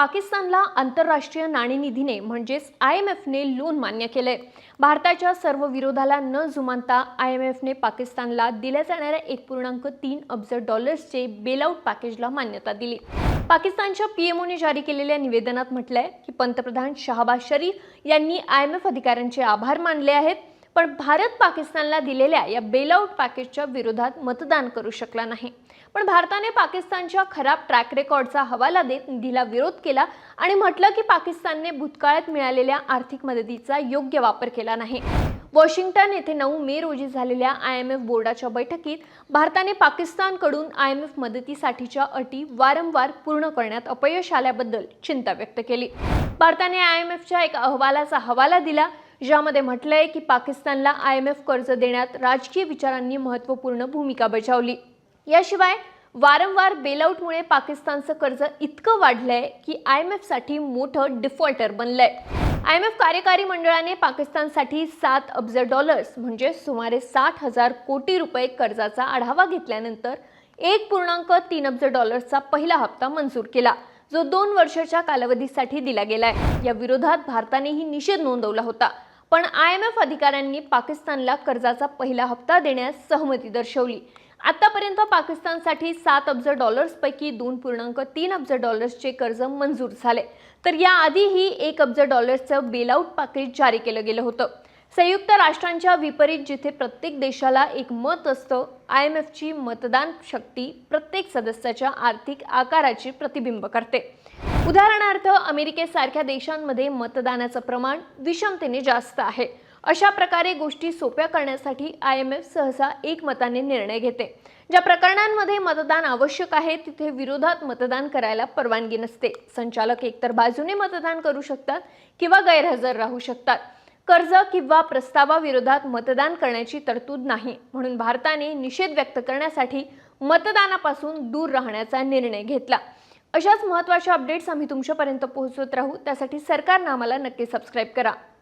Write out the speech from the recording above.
पाकिस्तानला आंतरराष्ट्रीय नाणेनिधीने म्हणजेच आय एम एफने लोन मान्य केले भारताच्या सर्व विरोधाला न जुमानता आय एम एफने पाकिस्तानला दिल्या जाणाऱ्या एक पूर्णांक तीन अब्ज डॉलर्सचे बेलआउट पॅकेजला मान्यता दिली. पाकिस्तानच्या पीएमओने जारी केलेल्या निवेदनात म्हटलंय की पंतप्रधान शहाबाज शरीफ यांनी आय एम एफ अधिकाऱ्यांचे आभार मानले आहेत. पण भारत पाकिस्तानला दिलेल्या या बेलआउट पॅकेजच्या विरोधात मतदान करू शकला नाही. पण भारताने पाकिस्तानच्या खराब ट्रॅक रेकॉर्डचा हवाला देत निधीला विरोध केला आणि म्हटलं की पाकिस्तानने भूतकाळात मिळालेल्या आर्थिक मदतीचा योग्य वापर केला नाही. वॉशिंग्टन येथे नऊ मे रोजी झालेल्या आय एम एफ बोर्डाच्या बैठकीत भारताने पाकिस्तानकडून आय एम एफ मदतीसाठीच्या अटी वारंवार पूर्ण करण्यात अपयश आल्याबद्दल चिंता व्यक्त केली. भारताने आय एम एफच्या एका अहवालाचा हवाला दिला ज्यामध्ये म्हटलंय की पाकिस्तानला आय एम एफ कर्ज देण्यात राजकीय विचारांनी महत्त्वपूर्ण भूमिका बजावली. याशिवाय वारंवार बेलआउटमुळे पाकिस्तानचं कर्ज इतकं वाढलंय की आय एम एफसाठी मोठं डिफॉल्टर बनलंय. आय एम एफ कार्यकारी मंडळाने पाकिस्तानसाठी सात अब्ज डॉलर्स म्हणजे सुमारे साठ हजार कोटी रुपये कर्जाचा आढावा घेतल्यानंतर एक पूर्णांक तीन अब्ज डॉलर्सचा पहिला हप्ता मंजूर केला जो दोन वर्षाच्या कालावधीसाठी दिला गेलाय. या विरोधात भारतानेही निषेध नोंदवला होता. पण आय एम एफ अधिकाऱ्यांनी पाकिस्तानला कर्जाचा पहिला हप्ता देण्यास सहमती दर्शवली. आतापर्यंत पाकिस्तानसाठी सात अब्ज डॉलर्सपैकी दोन पूर्णांक तीन अब्ज डॉलर्सचे कर्ज मंजूर झाले. तर याआधीही एक अब्ज डॉलर्सचं बेलआउट पॅकेज जारी केलं गेलं होतं. संयुक्त राष्ट्रांच्या विपरीत जिथे प्रत्येक देशाला एक मत असतं आय एम एफची मतदान शक्ती प्रत्येक सदस्याच्या आर्थिक आकाराची प्रतिबिंब करते. उदाहरणार्थ अमेरिकेसारख्या देशांमध्ये मतदानाचं प्रमाण विषमतेने जास्त आहे. अशा प्रकारे गोष्टी सोप्या करण्यासाठी आय एम एफ सहसा एकमताने निर्णय घेते. ज्या प्रकरणांमध्ये मतदान आवश्यक आहे तिथे विरोधात मतदान करायला परवानगी नसते. संचालक एकतर बाजूने मतदान करू शकतात किंवा गैरहजर राहू शकतात. कर्ज किंवा प्रस्तावाविरोधात मतदान करण्याची तरतूद नाही म्हणून भारताने निषेध व्यक्त करण्यासाठी मतदानापासून दूर राहण्याचा निर्णय घेतला. अशाच महत्त्वाच्या अपडेट्स आम्ही तुमच्यापर्यंत पोहोचवत राहू. त्यासाठी सरकारनं आम्हाला नक्की सबस्क्राईब करा.